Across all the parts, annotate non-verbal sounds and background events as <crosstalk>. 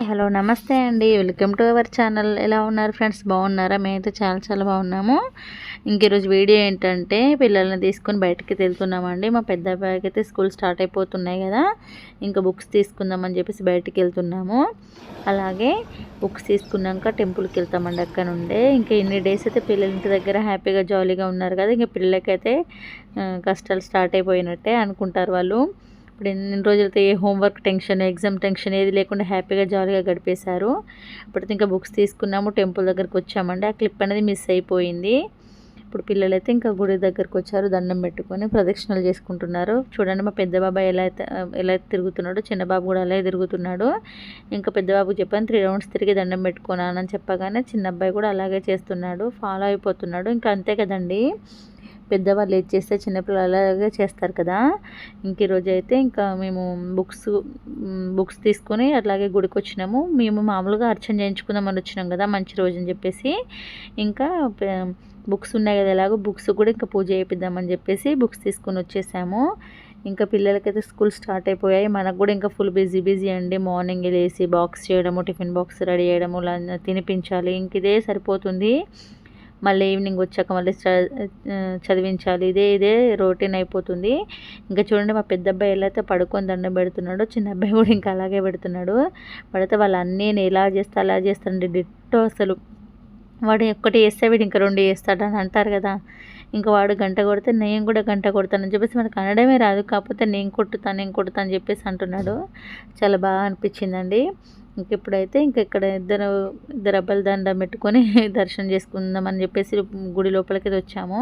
Hello నమస్తే అండి. Welcome to our channel. ఎలా ఉన్నారు ఫ్రెండ్స్? బాగున్నారా? మేమైతే చాలా చాలా బాగున్నాము. ఇంక ఈరోజు వీడియో ఏంటంటే పిల్లల్ని తీసుకొని బయటకి వెళ్తున్నామండి మా పెద్ద అబ్బాయికి అయితే స్కూల్ స్టార్ట్ అయిపోతున్నాయి కదా. ఇంకా బుక్స్ తీసుకుందామని చెప్పేసి బయటికి వెళ్తున్నాము. అలాగే బుక్స్ తీసుకున్నాక టెంపుల్కి వెళ్తామండి అక్కడ నుండే. ఇంకా ఇన్ని డేస్ అయితే పిల్లల ఇంటి దగ్గర హ్యాపీగా జాలీగా ఉన్నారు కదా. ఇంకా పిల్లలకైతే కష్టాలు స్టార్ట్ అయిపోయినట్టే అనుకుంటారు వాళ్ళు. ఇప్పుడు ఎన్ని రోజులైతే ఏ హోంవర్క్ టెన్షన్ ఎగ్జామ్ టెన్షన్ ఏది లేకుండా హ్యాపీగా జాలీగా గడిపేశారు ఇప్పుడైతే ఇంకా బుక్స్ తీసుకున్నాము టెంపుల్ దగ్గరకు వచ్చామండి. ఆ క్లిప్ అనేది మిస్ అయిపోయింది. ఇప్పుడు పిల్లలైతే ఇంకా గుడి దగ్గరకు వచ్చారు దండం పెట్టుకొని ప్రదక్షిణలు చేసుకుంటున్నారు. చూడండి మా పెద్ద ఎలా అయితే ఎలా తిరుగుతున్నాడో చిన్న బాబు కూడా అలాగే తిరుగుతున్నాడు. ఇంకా పెద్ద బాబు చెప్పాను త్రీ రౌండ్స్ తిరిగి దండం పెట్టుకున్నానని చెప్పగానే చిన్న అబ్బాయి కూడా అలాగే చేస్తున్నాడు ఫాలో అయిపోతున్నాడు. ఇంకా అంతే కదండి. పెద్దవాళ్ళు ఏది చేస్తే చిన్నపిల్లలు అలాగే చేస్తారు కదా. ఇంక ఈరోజు అయితే ఇంకా మేము బుక్స్ బుక్స్ తీసుకొని అట్లాగే గుడికి వచ్చినాము. మేము మామూలుగా అర్చన చేయించుకుందామని వచ్చినాం కదా మంచి రోజు అని చెప్పేసి. ఇంకా బుక్స్ ఉన్నాయి కదా ఎలాగో బుక్స్ కూడా ఇంకా పూజ చేయిద్దామని చెప్పేసి బుక్స్ తీసుకొని వచ్చేసాము. ఇంకా పిల్లలకైతే స్కూల్ స్టార్ట్ అయిపోయాయి. మనకు కూడా ఇంకా ఫుల్ బిజీ బిజీ అండి. మార్నింగ్ లేసి బాక్స్ చేయడము టిఫిన్ బాక్స్ రెడీ చేయడము తినిపించాలి. ఇంక ఇదే సరిపోతుంది. మళ్ళీ ఈవినింగ్ వచ్చాక మళ్ళీ చదివించాలి. ఇదే ఇదే రొటీన్ అయిపోతుంది. ఇంకా చూడండి మా పెద్ద అబ్బాయి ఎలా అయితే పడుకొని దండం పెడుతున్నాడో చిన్న అబ్బాయి కూడా ఇంకా అలాగే పెడుతున్నాడు. పడితే వాళ్ళు అన్నీ నేను ఎలా చేస్తా అలా చేస్తానండి డిట్టో అసలు. వాడు ఒక్కటి వేస్తే వీడు ఇంకా రెండు వేస్తాడని అంటారు కదా. ఇంకా వాడు గంట కొడితే నేను కూడా గంట కొడతానని చెప్పేసి మనకు అనడమే రాదు. కాకపోతే నేను కొట్టుతాను నేను కొడతాను అని చెప్పేసి అంటున్నాడు. చాలా బాగా అనిపించిందండి. ఇంక ఇప్పుడైతే ఇంక ఇక్కడ ఇద్దరు ఇద్దరు అబ్బాయిలు దండం పెట్టుకొని <laughs> దర్శనం చేసుకుందామని చెప్పేసి గుడి లోపలికి వచ్చాము.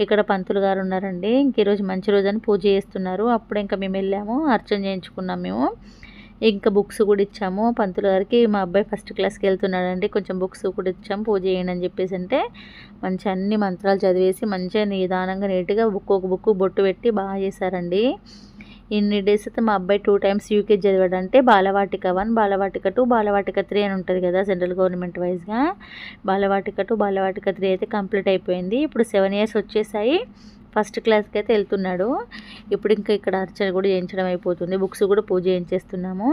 ఇక్కడ పంతులు గారు ఉన్నారండి. ఇంక ఈరోజు మంచి రోజు అని పూజ చేస్తున్నారు. అప్పుడు ఇంకా మేము వెళ్ళాము అర్చన చేయించుకున్నాం మేము. ఇంకా బుక్స్ కూడా ఇచ్చాము. పంతులు గారికి మా అబ్బాయి ఫస్ట్ క్లాస్కి వెళ్తున్నాడండి. కొంచెం బుక్స్ కూడా ఇచ్చాము పూజ చేయండి అని చెప్పేసి అంటే మంచి అన్ని మంత్రాలు చదివేసి మంచిగా నిదానంగా నీట్గా బుక్ ఒక బుక్ బొట్టు పెట్టి బాగా చేశారండి. ఇన్ని డేస్ అయితే మా అబ్బాయి టూ టైమ్స్ యూకేజీ చదివాడు అంటే Balvatika one Balvatika two Balvatika three అని ఉంటుంది కదా సెంట్రల్ గవర్నమెంట్ వైజ్గా బాలవాటిక టూ బాలవాటిక త్రీ అయితే కంప్లీట్ అయిపోయింది. ఇప్పుడు సెవెన్ ఇయర్స్ వచ్చేసాయి. ఫస్ట్ క్లాస్కి అయితే వెళ్తున్నాడు. ఇప్పుడు ఇంకా ఇక్కడ అర్చన కూడా చేయించడం అయిపోతుంది. బుక్స్ కూడా పూజ చేయించేస్తున్నాము.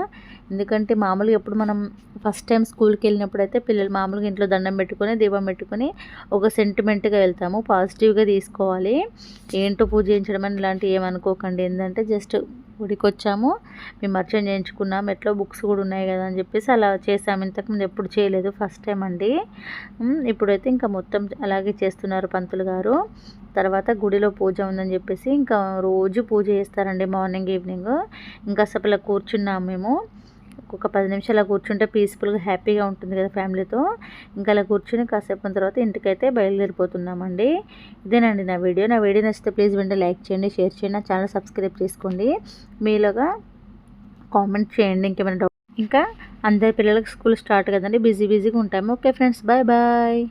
ఎందుకంటే మామూలుగా ఎప్పుడు మనం ఫస్ట్ టైం స్కూల్కి వెళ్ళినప్పుడు అయితే పిల్లలు మామూలుగా ఇంట్లో దండం పెట్టుకొని దీపం పెట్టుకొని ఒక సెంటిమెంట్గా వెళ్తాము. పాజిటివ్గా తీసుకోవాలి. ఏంటో పూజ చేయించడం అని ఇలాంటివి ఏమనుకోకండి. ఏంటంటే జస్ట్ గుడికి వచ్చాము మేము అర్చన చేయించుకున్నాము ఎట్లా బుక్స్ కూడా ఉన్నాయి కదా అని చెప్పేసి అలా చేసాము. ఇంతకుముందు ఎప్పుడు చేయలేదు. ఫస్ట్ టైం అండి. ఇప్పుడైతే ఇంకా మొత్తం అలాగే చేస్తున్నారు పంతులు గారు. తర్వాత గుడిలో పూజ ఉందని చెప్పేసి ఇంకా రోజు పూజ చేస్తారండి మార్నింగ్ ఈవినింగ్. ఇంకా అసలు కూర్చున్నాము మేము. ఒక పది నిమిషాలు కూర్చుంటే పీస్ఫుల్గా హ్యాపీగా ఉంటుంది కదా ఫ్యామిలీతో ఇంకా అలా కూర్చుని కాసేపు తర్వాత ఇంటికైతే బయలుదేరిపోతున్నామండి. ఇదేనండి నా వీడియో. నా వీడియో నచ్చితే ప్లీజ్ వెంటనే లైక్ చేయండి షేర్ చేయండి. నా ఛానల్ సబ్స్క్రైబ్ చేసుకోండి. మీలోగా కామెంట్ చేయండి ఇంకేమైనా డౌట్ ఇంకా అందరి పిల్లలకి స్కూల్ స్టార్ట్ కదండి. బిజీ బిజీగా ఉంటాము. Okay friends bye bye